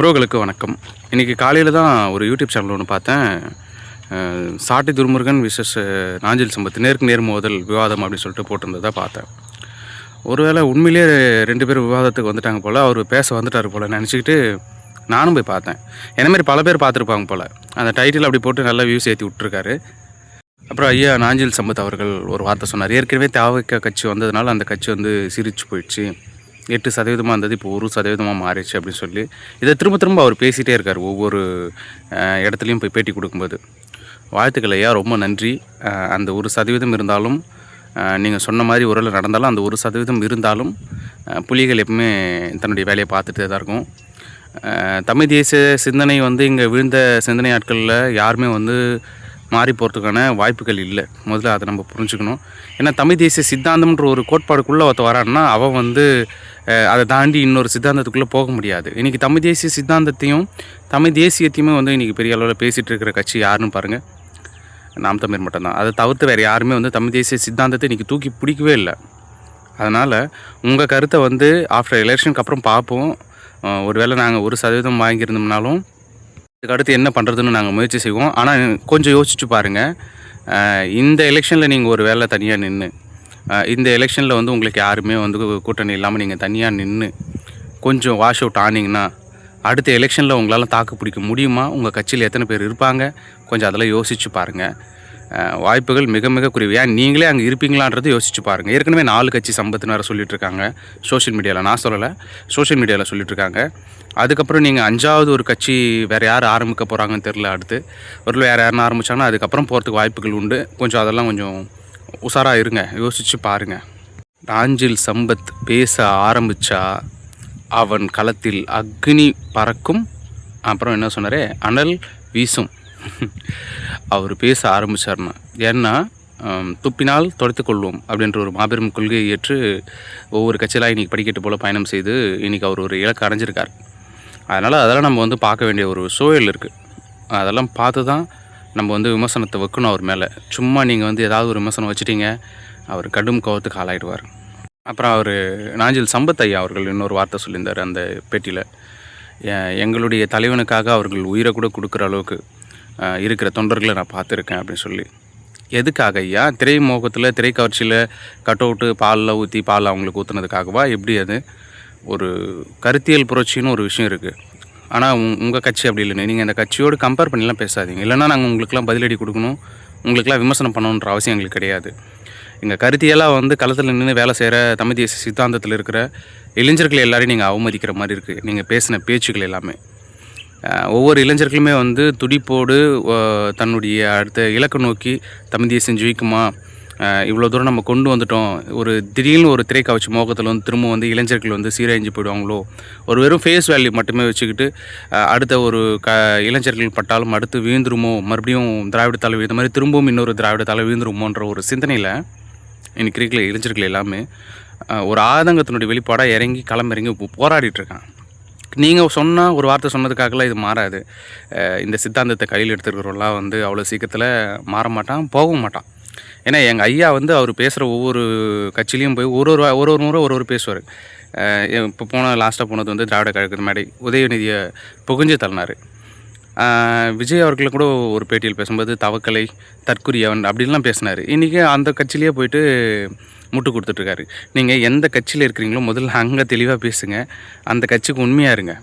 உறவுகளுக்கு வணக்கம். இன்றைக்கி காலையில் தான் ஒரு யூடியூப் சேனல் ஒன்று பார்த்தேன். சாட்டி துர்முருகன் விசஸ் நாஞ்சில் சம்பத் நேருக்கு நேர் மோதல் விவாதம் அப்படின்னு சொல்லிட்டு போட்டிருந்ததை பார்த்தேன். ஒருவேளை உண்மையிலேயே ரெண்டு பேரும் விவாதத்துக்கு வந்துட்டாங்க போல் அவர் பேச வந்துட்டார் போல் நினச்சிக்கிட்டு நானும் போய் பார்த்தேன். என்ன மாதிரி பல பேர் பார்த்துருப்பாங்க போல். அந்த டைட்டில் அப்படி போட்டு நல்லா வியூஸ் ஏற்றி விட்ருக்காரு அப்புறம் ஐயா நாஞ்சில் சம்பத் அவர்கள் ஒரு வார்த்தை சொன்னார். ஏற்கனவே தேவைக்க கட்சி வந்ததுனால அந்த கட்சி வந்து சிரிச்சு போயிடுச்சு. எட்டு சதவீதமாக இருந்தது இப்போ ஒரு சதவீதமாக மாறிடுச்சு அப்படின்னு சொல்லி. இதை திரும்ப திரும்ப அவர் பேசிகிட்டே இருக்கார் ஒவ்வொரு இடத்துலையும் போய் பேட்டி கொடுக்கும்போது. வாழ்த்துக்கள் ஐயா ரொம்ப நன்றி. அந்த ஒரு சதவீதம் இருந்தாலும் நீங்கள் சொன்ன மாதிரி ஒரு நடந்தாலும் அந்த ஒரு சதவீதம் இருந்தாலும் புலிகள் எப்பவுமே தன்னுடைய வேலையை பார்த்துட்டே தான் இருக்கும். தமிழ் தேசிய சிந்தனை வந்து இங்கே விழுந்த சிந்தனை ஆட்களில் யாருமே வந்து மாறி போகிறதுக்கான வாய்ப்புகள் இல்லை. முதல்ல அதை நம்ம புரிஞ்சுக்கணும். ஏன்னா தமிழ் தேசிய சித்தாந்தம்ன்ற ஒரு கோட்பாடுக்குள்ளே ஒருத்த வரான்னா அவன் வந்து அதை தாண்டி இன்னொரு சித்தாந்தத்துக்குள்ளே போக முடியாது. இன்றைக்கி தமிழ் தேசிய சித்தாந்தத்தையும் தமிழ் தேசியத்தையுமே வந்து இன்றைக்கி பெரிய அளவில் பேசிகிட்டு இருக்கிற கட்சி யாருன்னு பாருங்கள் நாம் தமிழ் மட்டும்தான். அதை தவிர்த்து வேறு யாருமே வந்து தமிழ் தேசிய சித்தாந்தத்தை இன்றைக்கி தூக்கி பிடிக்கவே இல்லை. அதனால் உங்கள் கருத்தை வந்து ஆஃப்டர் எலெக்ஷனுக்கு அப்புறம் பார்ப்போம். ஒருவேளை நாங்கள் ஒரு சதவீதம் வாங்கியிருந்தோம்னாலும் இதுக்கு அடுத்து என்ன பண்ணுறதுன்னு நாங்கள் முயற்சி செய்வோம். ஆனால் கொஞ்சம் யோசிச்சு பாருங்கள் இந்த எலெக்ஷனில் நீங்கள் ஒரு வேளை தனியாக நின்று இந்த எலெக்ஷனில் வந்து உங்களுக்கு யாருமே வந்து கூட்டணி இல்லாமல் நீங்கள் தனியாக நின்று கொஞ்சம் வாஷ் அவுட் ஆனீங்கன்னா அடுத்த எலெக்ஷனில் உங்களால் தாக்கு பிடிக்க முடியுமா? உங்கள் கட்சியில் எத்தனை பேர் இருப்பாங்க? கொஞ்சம் அதெல்லாம் யோசிச்சு பாருங்கள் வாய்ப்புகள் மிக மிக குறைவு. ஏன் நீங்களே அங்கே இருப்பீங்களான்றது யோசிச்சு பாருங்கள் ஏற்கனவே நாலு கட்சி சம்பத்துன்னு வேறு சொல்லிட்டு இருக்காங்க சோஷியல் மீடியாவில் நான் சொல்லலை. சோஷியல் மீடியாவில் சொல்லிட்டு இருக்காங்க அதுக்கப்புறம் நீங்கள் அஞ்சாவது ஒரு கட்சி வேறு யார் ஆரம்பிக்க போகிறாங்கன்னு தெரில அடுத்து. ஒரு வேறு யாருன்னு ஆரம்பித்தாங்கன்னா அதுக்கப்புறம் போகிறதுக்கு வாய்ப்புகள் உண்டு. கொஞ்சம் அதெல்லாம் கொஞ்சம் உஷாராக இருங்க யோசிச்சு பாருங்கள் ராஞ்சில் சம்பத் பேச ஆரம்பித்தா அவன் களத்தில் அக்னி பறக்கும். அப்புறம் என்ன சொன்னாரே? அனல் வீசும். அவர் பேச ஆரம்பித்தார்னா ஏன்னா துப்பினால் துடைத்துக் கொள்வோம் அப்படின்ற ஒரு மாபெரும் கொள்கையை ஏற்று ஒவ்வொரு கட்சியிலாக இன்றைக்கி படிக்கட்டு போல் பயணம் செய்து இன்றைக்கி அவர் ஒரு இலக்கு அடைஞ்சிருக்கார். அதனால் அதெல்லாம் நம்ம வந்து பார்க்க வேண்டிய ஒரு சூழல் இருக்குது அதெல்லாம் பார்த்து தான் நம்ம வந்து விமர்சனத்தை வைக்கணும் அவர் மேலே. சும்மா நீங்கள் வந்து ஏதாவது ஒரு விமர்சனம் வச்சுட்டீங்க அவர் கடும் கோவத்துக்கு ஆளாயிடுவார். அப்புறம் அவர் நாஞ்சில் சம்பத் ஐயா அவர்கள் இன்னொரு வார்த்தை சொல்லியிருந்தார் அந்த பேட்டியில். எ- எங்களுடைய தலைவனுக்காக அவர்கள் உயிரை கூட கொடுக்குற அளவுக்கு இருக்கிற தொண்டர்களை நான் பார்த்துருக்கேன் அப்படின்னு சொல்லி. எதுக்காக ஐயா? திரை மோகத்தில் திரைக்காட்சியில் கட் அவுட்டு பாலில் ஊற்றி பால் அவங்களுக்கு ஊற்றுனதுக்காகவா எப்படி அது? ஒரு கருத்தியல் புரட்சின்னு ஒரு விஷயம் இருக்குது ஆனால் உங் உங்கள் கட்சி அப்படி இல்லைன்னு நீங்கள் அந்த கட்சியோடு கம்பேர் பண்ணிலாம் பேசாதீங்க. இல்லைன்னா நாங்கள் உங்களுக்குலாம் பதிலடி கொடுக்கணும். உங்களுக்குலாம் விமர்சனம் பண்ணணுன்ற அவசியம் எங்களுக்கு கிடையாது. எங்கள் கருத்தியெல்லாம் வந்து களத்தில் நின்று வேலை செய்கிற தமிழ் தேசிய சித்தாந்தத்தில் இருக்கிற இளைஞர்கள் எல்லாரையும் நீங்கள் அவமதிக்கிற மாதிரி இருக்குது நீங்கள் பேசின பேச்சுக்கள் எல்லாமே. ஒவ்வொரு இளைஞர்களுமே வந்து துடிப்போடு தன்னுடைய அடுத்த இலக்கை நோக்கி தமிழ் தேசியம் ஜெயிக்குமா? இவ்வளோ தூரம் நம்ம கொண்டு வந்துட்டோம். ஒரு திடீர்னு ஒரு திரைக்காட்சி மோகத்தில் வந்து திரும்ப வந்து இளைஞர்கள் வந்து சீரழிஞ்சு போயிடுவாங்களோ? ஒரு வெறும் ஃபேஸ் வேல்யூ மட்டுமே வச்சுக்கிட்டு அடுத்த ஒரு க இளைஞர்கள் பட்டாலும் அடுத்து வீழ்ந்துருமோ? மறுபடியும் திராவிட தலை இந்த மாதிரி திரும்பவும் இன்னொரு திராவிட தலை வீழ்ந்துருமோன்ற ஒரு சிந்தனையில் இன்னைக்கு இருக்கிற இளைஞர்கள் எல்லாமே ஒரு ஆதங்கத்தினுடைய வெளிப்பாடாக இறங்கி களமிறங்கி போராடிட்டுருக்கான் போராடிட்டு இருக்கான் நீங்கள் சொன்னால் ஒரு வார்த்தை சொன்னதுக்காகலாம் இது மாறாது. இந்த சித்தாந்தத்தை கையில் எடுத்துருக்கிறவங்களாம் வந்து அவ்வளோ சீக்கிரத்தில் மாற மாட்டான் போகவும் மாட்டான். ஏன்னா எங்கள் ஐயா வந்து அவர் பேசுகிற ஒவ்வொரு கட்சியிலையும் போய் ஒரு ஒரு ஒரு ஒரு முறை ஒரு ஒரு பேசுவார். இப்போ போன லாஸ்ட்டாக போனது வந்து திராவிட கழகத்து மாதிரி உதயநிதியை புகுஞ்சு தள்ளினார். விஜய் அவர்களை கூட ஒரு பேட்டியில் பேசும்போது தவக்கலை தற்குரியவன் அப்படின்லாம் பேசினார். இன்றைக்கி அந்த கட்சியிலேயே போயிட்டு முட்டு கொடுத்துட்ருக்காரு. நீங்கள் எந்த கட்சியில் இருக்கிறீங்களோ முதல்ல அங்கே தெளிவாக பேசுங்க. அந்த கட்சிக்கு உண்மையாக இருங்க.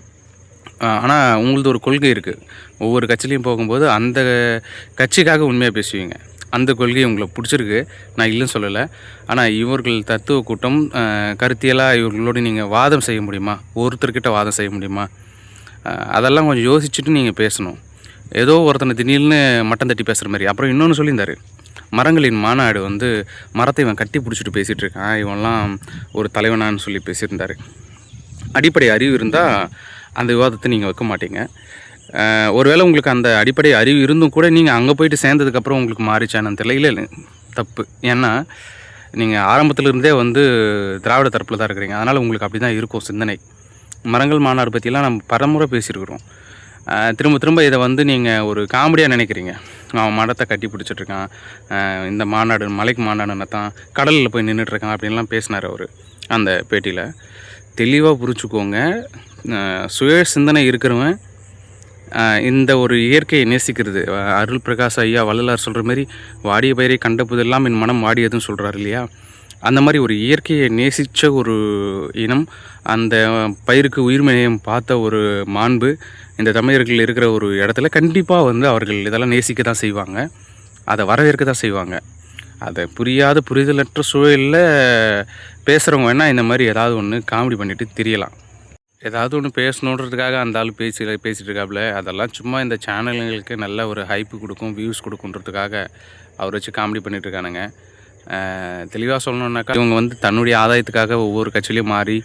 ஆனால் உங்களது ஒரு கொள்கை இருக்குது ஒவ்வொரு கட்சியிலையும் போகும்போது அந்த கட்சிக்காக உண்மையாக பேசுவீங்க. அந்த கொள்கை உங்களை பிடிச்சிருக்கு. நான் இல்லைன்னு சொல்லலை. ஆனால் இவர்கள் தத்துவ கூட்டம் கருத்தியலாக இவர்களோடு நீங்கள் வாதம் செய்ய முடியுமா? ஒருத்தர்கிட்ட வாதம் செய்ய முடியுமா? அதெல்லாம் கொஞ்சம் யோசிச்சுட்டு நீங்கள் பேசணும். ஏதோ ஒருத்தனை திடீர்னு மட்டம் தட்டி பேசுகிற மாதிரி. அப்புறம் இன்னொன்று சொல்லியிருந்தாரு. மரங்களின் மாநாடு வந்து மரத்தை இவன் கட்டி பிடிச்சிட்டு பேசிகிட்டு இருக்கான் இவன்லாம் ஒரு தலைவனான்னு சொல்லி பேசியிருந்தார். அடிப்படை அறிவு இருந்தால் அந்த விவாதத்தை நீங்கள் வைக்க மாட்டீங்க. ஒருவேளை உங்களுக்கு அந்த அடிப்படை அறிவு இருந்தும் கூட நீங்கள் அங்கே போயிட்டு சேர்ந்ததுக்கப்புறம் உங்களுக்கு மாறிச்சானு தெரியல. இல்லை இல்லை தப்பு. ஏன்னா நீங்கள் ஆரம்பத்துல இருந்தே வந்து திராவிட தரப்பில் தான் இருக்கிறீங்க. அதனால் உங்களுக்கு அப்படி தான் இருக்கும் சிந்தனை. மரங்கள் மாநாடு பற்றிலாம் நம்ம பரமுறை பேசியிருக்கிறோம். திரும்ப திரும்ப இதை வந்து நீங்கள் ஒரு காமெடியாக நினைக்கிறீங்க. அவன் மடத்தை கட்டி பிடிச்சிட்ருக்கான் இந்த மாநாடு மலைக்கு மாநாடுன்னு தான் கடலில் போய் நின்றுட்டுருக்கான் அப்படின்லாம் பேசினார் அவர் அந்த பேட்டியில். தெளிவாக புரிச்சுக்கோங்க சுய சிந்தனை இருக்கிறவன் இந்த ஒரு இயற்கையை நேசிக்கிறது. அருள் பிரகாஷ் ஐயா வள்ளலார் சொல்கிற மாதிரி வாடிய பயிரை கண்டபோதெல்லாம் என் மனம் வாடியதுன்னு சொல்கிறாரு இல்லையா? அந்த மாதிரி ஒரு இயற்கையை நேசித்த ஒரு இனம் அந்த பயிருக்கு உயிர்மையம் பார்த்த ஒரு மாண்பு இந்த தமிழர்கள் இருக்கிற ஒரு இடத்துல கண்டிப்பாக வந்து அவர்கள் இதெல்லாம் நேசிக்க தான் செய்வாங்க. அதை வரவேற்க தான் செய்வாங்க. அதை புரியாத புரிதலற்ற சூழலில் பேசுகிறவங்க வேணால் இந்த மாதிரி ஏதாவது ஒன்று காமெடி பண்ணிவிட்டு தெரியலாம். ஏதாவது ஒன்று பேசணுன்றதுக்காக அந்த ஆள் பேசி பேசிகிட்டு இருக்காப்புல அதெல்லாம் சும்மா இந்த சேனலுங்களுக்கு நல்ல ஒரு ஹைப்பு கொடுக்கும் வியூஸ் கொடுக்குன்றதுக்காக அவர் வச்சு காமெடி பண்ணிட்டு இருக்கானுங்க. தெளிவாக சொல்லணுன்னாக்கா இவங்க வந்து தன்னுடைய ஆதாயத்துக்காக ஒவ்வொரு கட்சியிலையும் மாறி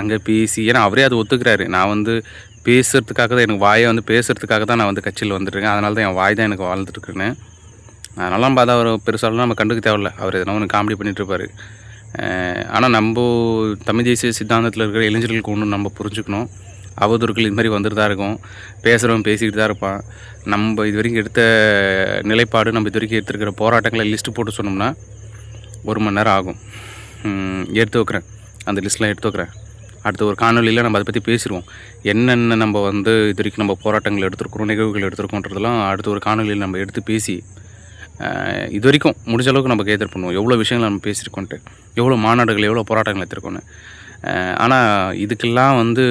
அங்கே பேசி ஏன்னா அவரே அது ஒத்துக்கிறாரு. நான் வந்து பேசுகிறதுக்காக தான் எனக்கு வாயை வந்து பேசுகிறதுக்காக தான் நான் வந்து கட்சியில் வந்துட்டுருக்கேன் அதனால தான் என் வாய் தான் எனக்கு வாழ்ந்துட்டுருக்குன்னு அதனாலாம் பார்த்தா அவர் பெருசாலாம் நம்ம கண்டுக்க தேவையில்ல. அவர் எதனா ஒன்று காமெடி பண்ணிகிட்டு இருப்பார். ஆனால் நம்ம தமிழ் தேசிய சித்தாந்தத்தில் இருக்கிற இளைஞர்களுக்கு ஒன்று நம்ம புரிஞ்சுக்கணும். அவதூறுகள் இது மாதிரி வந்துட்டு தான் இருக்கும். பேசுகிறவன் பேசிக்கிட்டு தான் இருப்பான். நம்ம இது வரைக்கும் எடுத்த நிலைப்பாடு நம்ம இது வரைக்கும் எடுத்துருக்கிற போராட்டங்களை லிஸ்ட்டு போட்டு சொன்னோம்னா ஒரு மணி நேரம் ஆகும். எடுத்து வைக்கிறேன். அந்த லிஸ்ட்லாம் எடுத்து வைக்கிறேன். அடுத்த ஒரு காணொலியில் நம்ம அதை பற்றி பேசிடுவோம். என்னென்ன நம்ம வந்து இது வரைக்கும் நம்ம போராட்டங்கள் எடுத்திருக்கிறோம் நிகழ்வுகள் எடுத்திருக்கோன்றதெல்லாம் அடுத்த ஒரு காணொலியில் நம்ம எடுத்து பேசி இது வரைக்கும் முடிஞ்ச அளவுக்கு நம்ம கேதர் பண்ணுவோம். எவ்வளோ விஷயங்கள் நம்ம பேசியிருக்கோன்ட்டு எவ்வளோ மாநாடுகள் எவ்வளோ போராட்டங்கள் எடுத்திருக்கோன்னு. ஆனால் இதுக்கெல்லாம் வந்து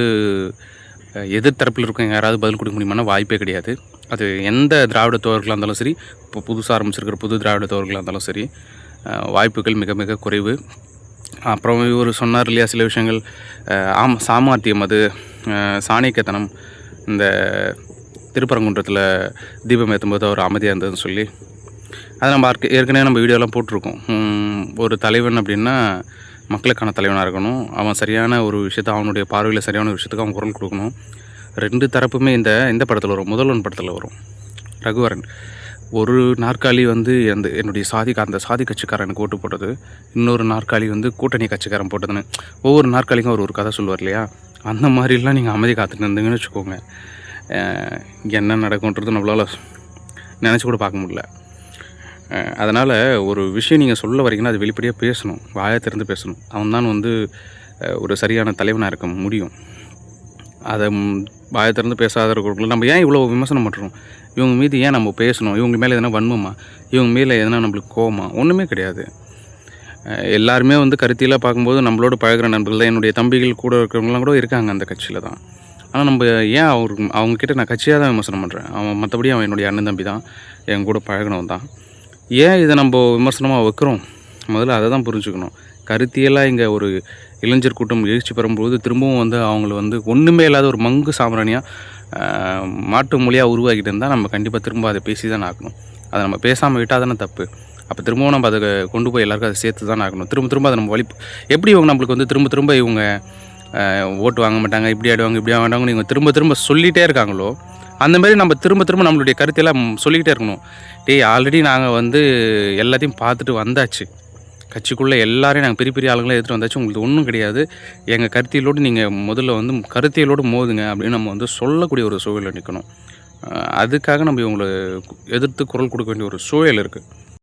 எதிர்த்தரப்பில் இருக்கவங்க யாராவது பதில் கொடுக்க முடியுமானா வாய்ப்பே கிடையாது. அது எந்த திராவிட தோழர்களாக இருந்தாலும் சரி இப்போ புதுசாக ஆரம்பிச்சிருக்கிற புது திராவிட தோழர்களாக இருந்தாலும் சரி வாய்ப்புகள் மிக மிக குறைவு. அப்புறம் இவர் சொன்னார் இல்லையா சில விஷயங்கள் ஆம் சாமர்த்தியம் அது சாணிக்கத்தனம் இந்த திருப்பரங்குன்றத்தில் தீபம் ஏற்றும்போது அவர் அமைதியாக இருந்ததுன்னு சொல்லி. அதை நம்ம ஏற்கனவே நம்ம வீடியோலாம் போட்டிருக்கோம். ஒரு தலைவன் அப்படின்னா மக்களுக்கான தலைவனாக இருக்கணும். அவன் சரியான ஒரு விஷயத்தை அவனுடைய பார்வையில் சரியான ஒரு விஷயத்துக்கு அவன் குரல் கொடுக்கணும். ரெண்டு தரப்புமே இந்த இந்த படத்தில் வரும். முதல்வன் படத்தில் வரும். ரகுவரன். ஒரு நாற்காலி வந்து அந்த என்னுடைய சாதி அந்த சாதி கட்சிக்காரனுக்கு ஓட்டு போட்டது. இன்னொரு நாற்காலி வந்து கூட்டணி கட்சிக்காரன் போட்டதுன்னு. ஒவ்வொரு நாற்காலிக்கும் அவர் ஒரு கதை சொல்லுவார் இல்லையா? அந்த மாதிரிலாம் நீங்கள் அமைதி காத்துட்டு இருந்தீங்கன்னு வச்சுக்கோங்க. என்ன நடக்கும்ன்றது நம்மளால் நினச்சி கூட பார்க்க முடியல. அதனால் ஒரு விஷயம் நீங்கள் சொல்ல வரீங்கன்னா அது வெளிப்படையாக பேசணும். வாயை திறந்து பேசணும். அவன் தான் வந்து ஒரு சரியான தலைவனாக இருக்க முடியும். அதை வாயை திறந்து பேசாத நம்ம ஏன் இவ்வளோ விமர்சனம் பண்ணுறோம் இவங்க மீது ஏன் நம்ம பேசணும்? இவங்க மேலே எதனா வன்மமா? இவங்க மேலே எதனா நம்மளுக்கு கோவமா? ஒன்றுமே கிடையாது. எல்லாருமே வந்து கருத்தியெல்லாம் பார்க்கும்போது நம்மளோட பழகிற நண்பர்கள் தான். என்னுடைய தம்பிகள் கூட இருக்கிறவங்களாம் கூட இருக்காங்க அந்த கட்சியில் தான். ஆனால் நம்ம ஏன் அவர் அவங்கக்கிட்ட நான் கட்சியாக தான் விமர்சனம் பண்ணுறேன் அவன் மற்றபடி அவன் என்னுடைய அண்ணன் தம்பி தான். என் கூட பழகினவன் தான். ஏன் இதை நம்ம விமர்சனமாக வைக்கிறோம்? முதல்ல அதை தான் புரிஞ்சுக்கணும். கருத்தியலாக இங்கே ஒரு இளைஞர் கூட்டம் எழுச்சி பெறும்போது திரும்பவும் வந்து அவங்கள வந்து ஒன்றுமே இல்லாத ஒரு மங்கு சாம்பிராணியாக மாட்டு மொழியாக உருவாக்கிட்டு இருந்தால் நம்ம கண்டிப்பாக திரும்ப அதை பேசி தான் ஆகணும். அதை நம்ம பேசாமல் விட்டால் தானே தப்பு. அப்போ திரும்பவும் நம்ம அதை கொண்டு போய் எல்லாருக்கும் அதை சேர்த்து தான் ஆகணும். திரும்ப திரும்ப அதை நம்ம வழி எப்படி இவங்க நம்மளுக்கு வந்து திரும்ப திரும்ப இவங்க ஓட்டு வாங்க மாட்டாங்க இப்படி ஆடுவாங்க இப்படி ஆடுவாங்க இவங்க திரும்ப திரும்ப சொல்லிகிட்டே இருக்காங்களோ அந்த மாதிரி நம்ம திரும்ப திரும்ப நம்மளுடைய கருத்தையெல்லாம் சொல்லிக்கிட்டே இருக்கணும். டேய் ஆல்ரெடி நாங்கள் வந்து எல்லாத்தையும் பார்த்துட்டு வந்தாச்சு. கட்சிக்குள்ளே எல்லாரையும் நாங்கள் பெரிய பெரிய ஆளுங்களாம் எடுத்துகிட்டு வந்தாச்சு. உங்களுக்கு ஒன்றும் கிடையாது. எங்கள் கருத்தியலோடு நீங்கள் முதல்ல வந்து கருத்தியலோடு மோதுங்க அப்படின்னு நம்ம வந்து சொல்லக்கூடிய ஒரு சூழலில் நிற்கணும் அதுக்காக நம்ம இவங்களை எதிர்த்து குரல் கொடுக்க வேண்டிய ஒரு சூழல் இருக்குது